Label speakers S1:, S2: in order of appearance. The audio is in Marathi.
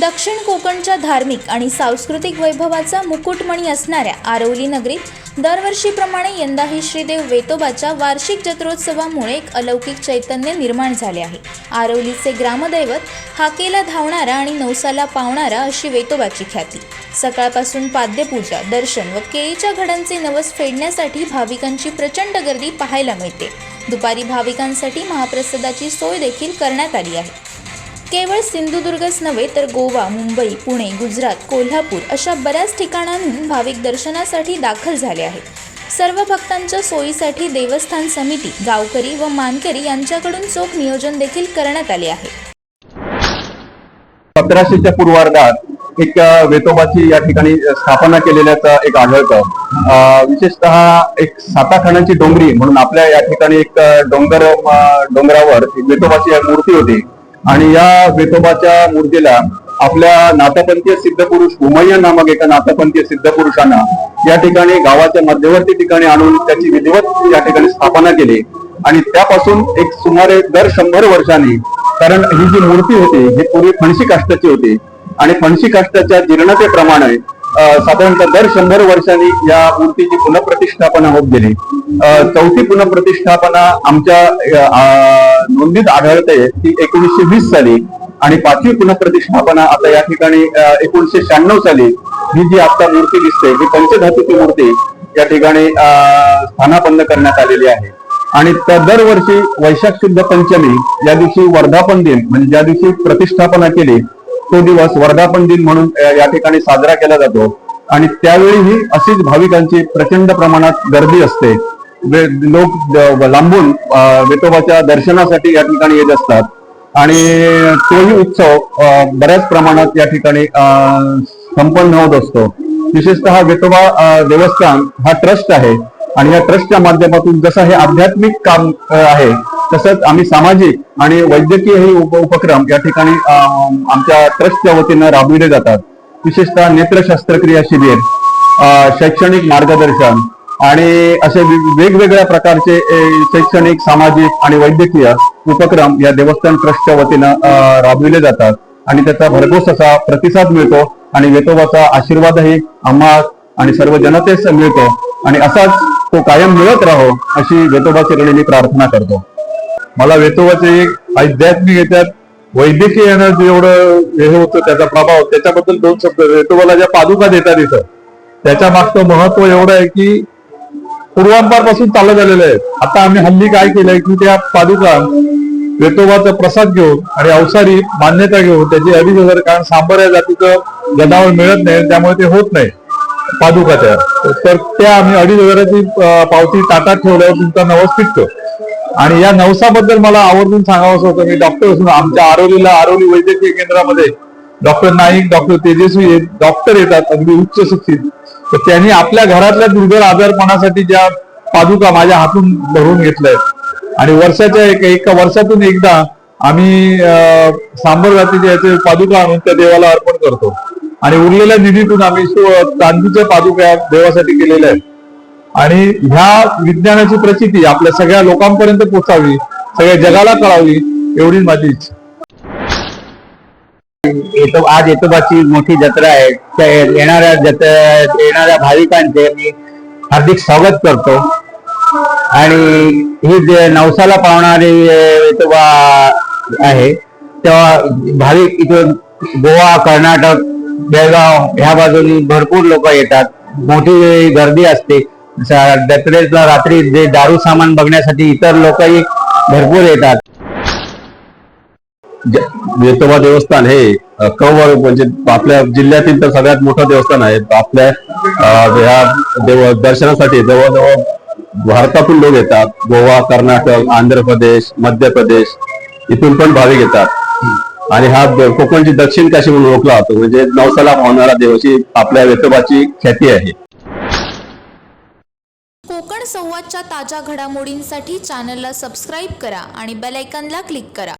S1: दक्षिण कोकणच्या धार्मिक आणि सांस्कृतिक वैभवाचा मुकुटमणी असणाऱ्या आरवली नगरीत दरवर्षीप्रमाणे यंदाही श्रीदेव वेतोबाच्या वार्षिक जत्रोत्सवामुळे एक अलौकिक चैतन्य निर्माण झाले आहे. आरवलीचे ग्रामदैवत हाकेला धावणारा आणि नवसाला पावणारा अशी वेतोबाची ख्याती. सकाळपासून पाद्यपूजा दर्शन व केळीच्या घडांचे नवस फेडण्यासाठी भाविकांची प्रचंड गर्दी पाहायला मिळते. दुपारी भाविकांसाठी महाप्रसादाची सोय देखील करण्यात आली आहे. केवळ सिंधुदुर्गच नव्हे तर गोवा मुंबई पुणे गुजरात कोल्हापूर अशा बऱ्याच ठिकाणांहून भाविक दर्शनासाठी दाखल झाले आहेत. सर्व भक्तांच्या सोयीसाठी देवस्थान समिती गावकरी व मानकरी यांच्याकडून चोख नियोजन देखील करण्यात आले आहे.
S2: सतराशेच्या पूर्वार्धात एक वेतोबाची या ठिकाणी स्थापना केलेल्याचं एक आढळतं. अ, विशेषतः एक साताखानाची डोंगरी म्हणून आपल्या या ठिकाणी एक डोंगर डोंगरावर एक वेतोबाची मूर्ती होती. आणि या वेतोबाच्या मूर्तीला आपल्या नाथपंथीय सिद्ध पुरुष उमय्या नामक एका नाथपंथीय सिद्ध पुरुषांना या ठिकाणी गावाच्या मध्यवर्ती ठिकाणी आणून त्याची विधिवत या ठिकाणी स्थापना केली. आणि त्यापासून एक सुमारे दर शंभर वर्षांनी कारण ही जी मूर्ती होती ही पूर्वी फणशी काष्टाची होती. आणि फणशी काष्टाच्या जीर्णतेप्रमाणे साधारणतः दर शंभर वर्षांनी या मूर्तीची पुनःप्रतिष्ठापना होत गेली. चौथी पुनप्रतिष्ठापना आमच्या नोंदीत आढळते ती एकोणीसशे वीस साली आणि पाचवी पुनप्रतिष्ठापना आता या ठिकाणी एकोणीसशे शहाण्णव साली ही जी आता मूर्ती दिसते ही पंचधातूची मूर्ती या ठिकाणी स्थानापन्न करण्यात आलेली आहे. आणि त्या दरवर्षी वैशाख शुद्ध पंचमी या दिवशी वर्धापन दिन म्हणजे ज्या दिवशी प्रतिष्ठापना केली तो दिवस वर्धापन दिन म्हणून या ठिकाणी साजरा केला जातो. आणि त्यावेळीही अशीच भाविकांची प्रचंड प्रमाणात गर्दी असते. लोक लांबून विठोबाच्या वेतोबाच्या दर्शनासाठी या ठिकाणी येत असतात. आणि तोही उत्सव बऱ्याच प्रमाणात या ठिकाणी संपन्न होत असतो. विशेषतः वेतोबा अ, देवस्थान हा ट्रस्ट आहे. आणि या ट्रस्टच्या माध्यमातून जसं हे आध्यात्मिक काम आहे तसंच आम्ही सामाजिक आणि वैद्यकीय हे उप उपक्रम या ठिकाणी आमच्या ट्रस्टच्या वतीनं राबविले जातात. विशेषतः नेत्र शस्त्रक्रिया शिबिर शैक्षणिक मार्गदर्शन आणि असे वेगवेगळ्या प्रकारचे शैक्षणिक सामाजिक आणि वैद्यकीय उपक्रम या देवस्थान ट्रस्टच्या वतीनं राबविले जातात. आणि त्याचा भरघोस असा प्रतिसाद मिळतो आणि वेतोबाचा आशीर्वादही आम्हा आणि सर्व जनतेस मिळतो. आणि असाच तो कायम मिळत राहो अशी वेतोबाची मी प्रार्थना करतो. मला वेतोबाचे आध्यात्मिक येतात वैद्यकीय यानं जेवढं हे होतं त्याचा प्रभाव त्याच्याबद्दल दोन शब्द वेतोबाला ज्या पादुका देतात इथं त्याच्या मागचं महत्त्व एवढं आहे की पूर्वांपारपासून चालत आलेलं आहे आता आम्ही हल्ली काय केलंय की त्या पादुका वेतोबाचा प्रसाद घेऊन आणि अवसारी मान्यता घेऊन त्याची अडीच हजार कारण सांबर या जातीचं जनावर मिळत नाही त्यामुळे ते होत नाही पादुकाच्या तर त्या आम्ही अडीच हजाराची पावती ताटात ठेवल्यावर तुमचा नवस पिकतो. आणि या नवसाबद्दल मला आवर्जून सांगावं होतं मी डॉक्टर असून आमच्या आरोलीला आरोली वैद्यकीय केंद्रामध्ये doctor Naik doctor Tejaswi doctor येतात अगदी उच्च शिक्षित. तर त्यांनी आपल्या घरातल्या दुर्धर आजारपणासाठी ज्या पादुका माझ्या हातून भरून घेतल्या आणि वर्षाच्या एक एका वर्षातून एकदा आम्ही अं, सांबर जातीच्या याचे पादुका आणून त्या देवाला अर्पण करतो. आणि उरलेल्या निधीतून आम्ही चांदीच्या पादुका देवासाठी केलेल्या आहेत. आणि ह्या विज्ञानाची प्रचिती आपल्या सगळ्या लोकांपर्यंत पोचावी सगळ्या जगाला कळावी एवढीच माझी इच्छा.
S3: येतो आज येतोबाची मोठी जत्रा आहे. त्या येणाऱ्या जत्रा येणाऱ्या भाविकांचे मी हार्दिक स्वागत करतो. आणि ही जे नवसाला पावणारी येतोबा आहे तेव्हा भाविक इथून गोवा कर्नाटक बेळगाव ह्या बाजूनी भरपूर लोक येतात. मोठी गर्दी असते. स- जत्रेला रात्री जे दारू सामान बघण्यासाठी इतर लोकही भरपूर येतात.
S2: वेतोबा देवस्थान हे कवर म्हणजे आपल्या जिल्ह्यातील तर सगळ्यात मोठं देवस्थान आहे. आपल्या ह्या देव दर्शनासाठी जवळजवळ भारतातून लोक येतात. गोवा कर्नाटक आंध्र प्रदेश मध्य प्रदेश इथून पण भाविक येतात. आणि हा कोकणची दक्षिण काशी म्हणून ओळखला जातो. म्हणजे नवसाला पावणारा देवाची आपल्या वेतोबाची ख्याती आहे.
S1: कोकण संवादच्या ताज्या घडामोडींसाठी चॅनलला सबस्क्राईब करा आणि बेलायकनला क्लिक करा.